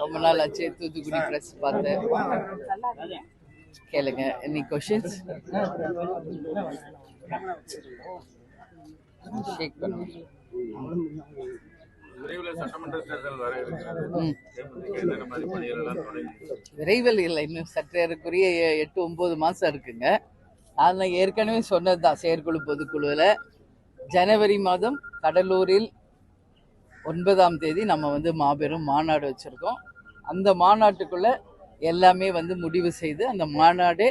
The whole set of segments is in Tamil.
ரொம்ப நாள் ஆச்சு தூத்துக்குடி ப்ரெஸ் பார்த்தேன் கேளுங்க எனி கொஷின்ஸ் ஷேக் விரைவில் இல்லை இன்னும் சற்றேறக்குரிய எட்டு ஒன்பது மாதம் இருக்குங்க. நான் ஏற்கனவே சொன்னது தான் செயற்குழு பொதுக்குழுவில் ஜனவரி மாதம் கடலூரில் ஒன்பதாம் தேதி நம்ம வந்து மாபெரும் மாநாடு வச்சுருக்கோம். அந்த மாநாட்டுக்குள்ள எல்லாமே வந்து முடிவு செய்து அந்த மாநாடே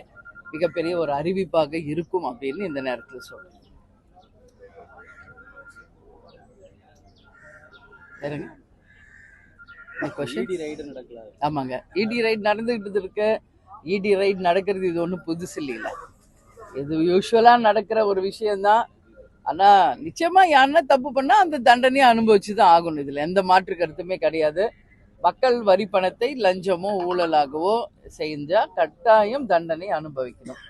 மிகப்பெரிய ஒரு அறிவிப்பாக இருக்கும் அப்படின்னு இந்த நேரத்தில் வேறுங்க கொஷின் ஆமாங்க. இடி ரைட் நடந்துகிட்டு இருக்கு. இடி ரைட் நடக்கிறது இது ஒன்றும் புதுசு இல்லைல்ல. இது யூஸ்வலாக நடக்கிற ஒரு விஷயம்தான். ஆனால் நிச்சயமாக யாருன்னா தப்பு பண்ணால் அந்த தண்டனையை அனுபவிச்சு தான் ஆகணும் இதில். எந்த மாற்று கருத்துமே கிடையாது. மக்கள் வரி பணத்தை லஞ்சமோ ஊழலாகவோ செஞ்சால் கட்டாயம் தண்டனை அனுபவிக்கணும்.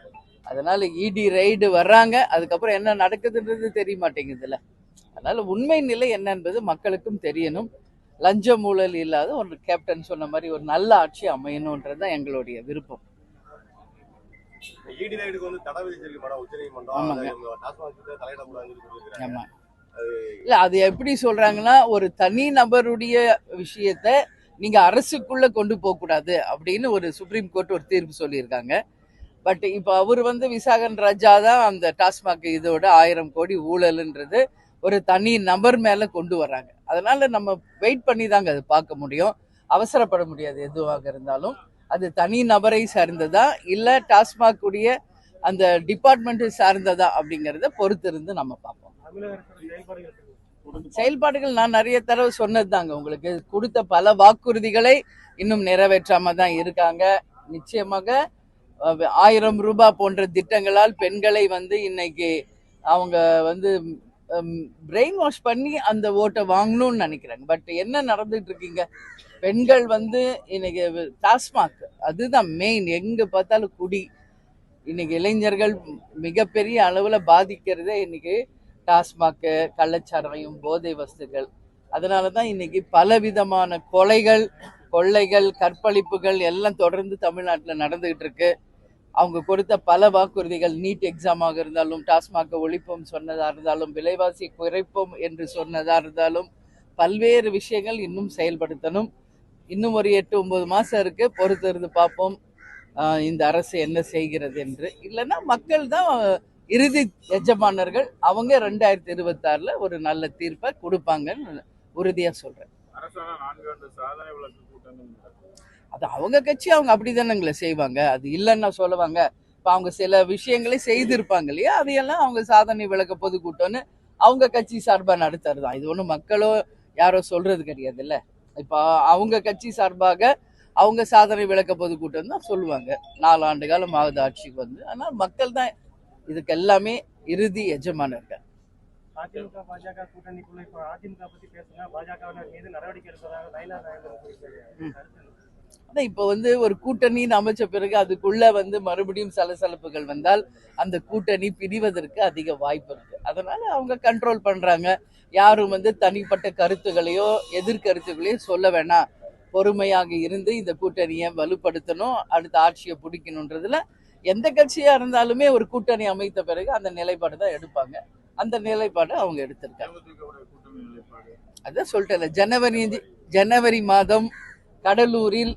அதனால இடி ரைடு வர்றாங்க. அதுக்கப்புறம் என்ன நடக்குதுன்றது தெரிய மாட்டேங்குதுல்ல. அதனால உண்மை நிலை என்ன என்பது மக்களுக்கும் தெரியணும். லஞ்சம் ஊழல் இல்லாத ஒரு கேப்டன் சொன்ன மாதிரி ஒரு நல்ல ஆட்சி அமையணுன்றது தான் எங்களுடைய விருப்பம். ஈடி ரைடுக்கு வந்து தடை விதிச்சிருக்கு மேடம் உச்சநீதிமன்றம் ஆமாங்க. அதை இல்ல எப்படி சொல்றாங்கன்னா ஒரு தனி நபருடைய விஷயத்த நீங்க அரசுக்குள்ள கொண்டு போக கூடாது அப்படின்னு ஒரு சுப்ரீம் கோர்ட் ஒரு தீர்ப்பு சொல்லியிருக்காங்க. பட் இப்போ அவர் வந்து விசாகன் ராஜா தான் அந்த டாஸ்மாக் இதோட ஆயிரம் கோடி ஊழல்ன்றது ஒரு தனி நபர் மேல கொண்டு வர்றாங்க. அதனால நம்ம வெயிட் பண்ணி தாங்க அது பார்க்க முடியும். அவசரப்பட முடியாது எதுவாக இருந்தாலும். அது தனி நபரை சார்ந்ததா இல்லை டாஸ்மாக் உடைய அந்த டிபார்ட்மெண்ட் சார்ந்ததா அப்படிங்கிறத பொறுத்து இருந்து நம்ம பார்ப்போம். செயல்பாடுகள் நான் நிறைய தடவை சொன்னது தாங்க உங்களுக்கு. கொடுத்த பல வாக்குறுதிகளை இன்னும் நிறைவேற்றாம தான் இருக்காங்க. நிச்சயமாக ஆயிரம் ரூபாய் போன்ற திட்டங்களால் பெண்களை வந்து இன்னைக்கு அவங்க வந்து பிரெயின் வாஷ் பண்ணி அந்த ஓட்டை வாங்கணும்னு நினைக்கிறாங்க பட் என்ன நடந்துட்டு இருக்கீங்க? பெண்கள் வந்து இன்னைக்கு டாஸ்மாக் அதுதான் மெயின் எங்கே பார்த்தாலும் குடி. இன்னைக்கு இளைஞர்கள் மிகப்பெரிய அளவில் பாதிக்கிறதே இன்னைக்கு டாஸ்மாக்கு கள்ளச்சாராயம் போதை வஸ்துகள். அதனால தான் இன்னைக்கு பலவிதமான கொலைகள் கொள்ளைகள் கற்பழிப்புகள் எல்லாம் தொடர்ந்து தமிழ்நாட்டில் நடந்துகிட்டு இருக்கு. அவங்க கொடுத்த பல வாக்குறுதிகள் நீட் எக்ஸாமாக இருந்தாலும் டாஸ்மாக ஒழிப்போம் சொன்னதாக இருந்தாலும் விலைவாசி குறைப்போம் என்று சொன்னதாக இருந்தாலும் பல்வேறு விஷயங்கள் இன்னும் செயல்படுத்தணும். இன்னும் ஒரு எட்டு ஒன்பது மாசம் இருக்கு. பொறுத்து இருந்து பார்ப்போம். ஆஹ் இந்த அரசு என்ன செய்கிறது என்று. இல்லைன்னா மக்கள் தான் இறுதி எஜமானர்கள். அவங்க ரெண்டாயிரத்தி இருபத்தாறுல ஒரு நல்ல தீர்ப்பை கொடுப்பாங்கன்னு உறுதியா சொல்றேன். அரசாங்கம் நான்கு ஆண்டு சாதனை விளக்கு கூட்டங்கள் அது அவங்க கட்சி அவங்க அப்படிதானங்களே செய்வாங்க. அது இல்லைன்னா சொல்லுவாங்க. இப்போ அவங்க சில விஷயங்களை செய்திருப்பாங்க இல்லையா? அதையெல்லாம் அவங்க சாதனை விளக்க பொதுக்கூட்டம்னு அவங்க கட்சி சார்பாக நடத்துறது தான். இது ஒன்றும் மக்களோ யாரோ சொல்றது கிடையாது இல்ல இப்போ அவங்க கட்சி சார்பாக அவங்க சாதனை விளக்க பொதுக்கூட்டம் தான் சொல்லுவாங்க. நாலு ஆண்டு காலம் ஆகுது ஆட்சிக்கு வந்து. ஆனால் மக்கள் தான் இதுக்கு எல்லாமே இறுதி எஜமானர்கள். அதிமுக பாஜக கூட்டணிக்குள்ள இப்ப அதிமுக பத்தி பேசுங்க பாஜகவினர் மீது நடவடிக்கை எடுப்பதாக லைலா நாயகர் குறிப்பிட்டாரு. அதான் இப்போ வந்து ஒரு கூட்டணின்னு அமைச்ச பிறகு அதுக்குள்ள வந்து மறுபடியும் சலசலப்புகள் வந்தால் அந்த கூட்டணி பிரிவதற்கு அதிக வாய்ப்பு இருக்கு. அதனால அவங்க கண்ட்ரோல் பண்றாங்க. யாரும் வந்து தனிப்பட்ட கருத்துகளையோ எதிர்கருத்துகளையோ சொல்ல வேணாம். பொறுமையாக இருந்து இந்த கூட்டணியை வலுப்படுத்தணும் அடுத்த ஆட்சியை பிடிக்கணுன்றதுல எந்த கட்சியாக இருந்தாலுமே ஒரு கூட்டணி அமைத்த பிறகு அந்த நிலைப்பாடு தான் எடுப்பாங்க. அந்த நிலைப்பாடு அவங்க எடுத்திருக்காங்க. அதான் சொல்லிட்டேன் ஜனவரி ஜனவரி மாதம் கடலூரில்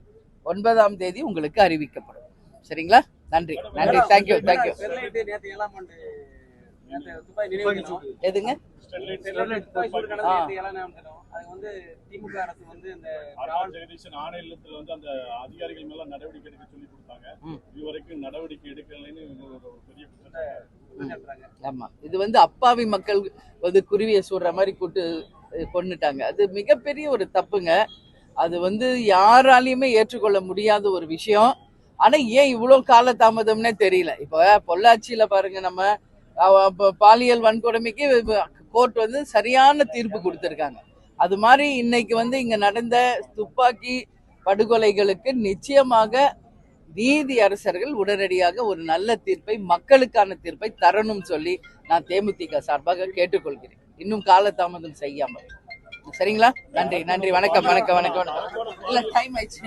ஒன்பதாம் தேதி உங்களுக்கு அறிவிக்கப்படும். சரிங்களா? நன்றி. நன்றி. தேங்க்யூ தேங்க்யூ எதுங்க. அது வந்து திமுக அரசு வந்து இந்த ஆர். ஜெகதீசன் ஆணையத்தில் வந்து அந்த அதிகாரிகள் மேல நடவடிக்கை எடுக்க சொல்லி கொடுத்தாங்க. இதுவரைக்கும் நடவடிக்கை எடுக்கலைன்னு ஒரு பெரிய. ஆமா. இது வந்து அப்பாவி மக்கள் வந்து குருவியை சுடுற மாதிரி கூட்டு அஹ், கொன்னுட்டாங்க. அது மிகப்பெரிய ஒரு தப்புங்க. அது வந்து யாராலையுமே ஏற்றுக்கொள்ள முடியாத ஒரு விஷயம். ஆனா ஏன் இவ்வளவு கால தாமதம்னே தெரியல. இப்போ பொள்ளாச்சியில பாருங்க நம்ம பாலியல் வன்கொடுமைக்கு கோர்ட் வந்து சரியான தீர்ப்பு கொடுத்திருக்காங்க. அது மாதிரி இன்னைக்கு வந்து இங்க நடந்த துப்பாக்கி படுகொலைகளுக்கு நிச்சயமாக நீதி அரசர்கள் உடனடியாக ஒரு நல்ல தீர்ப்பை மக்களுக்கான தீர்ப்பை தரணும் சொல்லி நான் தேமுதிக சார்பாக கேட்டுக்கொள்கிறேன். இன்னும் காலதாமதம் செய்யாமல். சரிங்களா? நன்றி நன்றி. வணக்கம் வணக்கம் வணக்கம் வணக்கம். இல்ல டைம் ஆயிடுச்சு.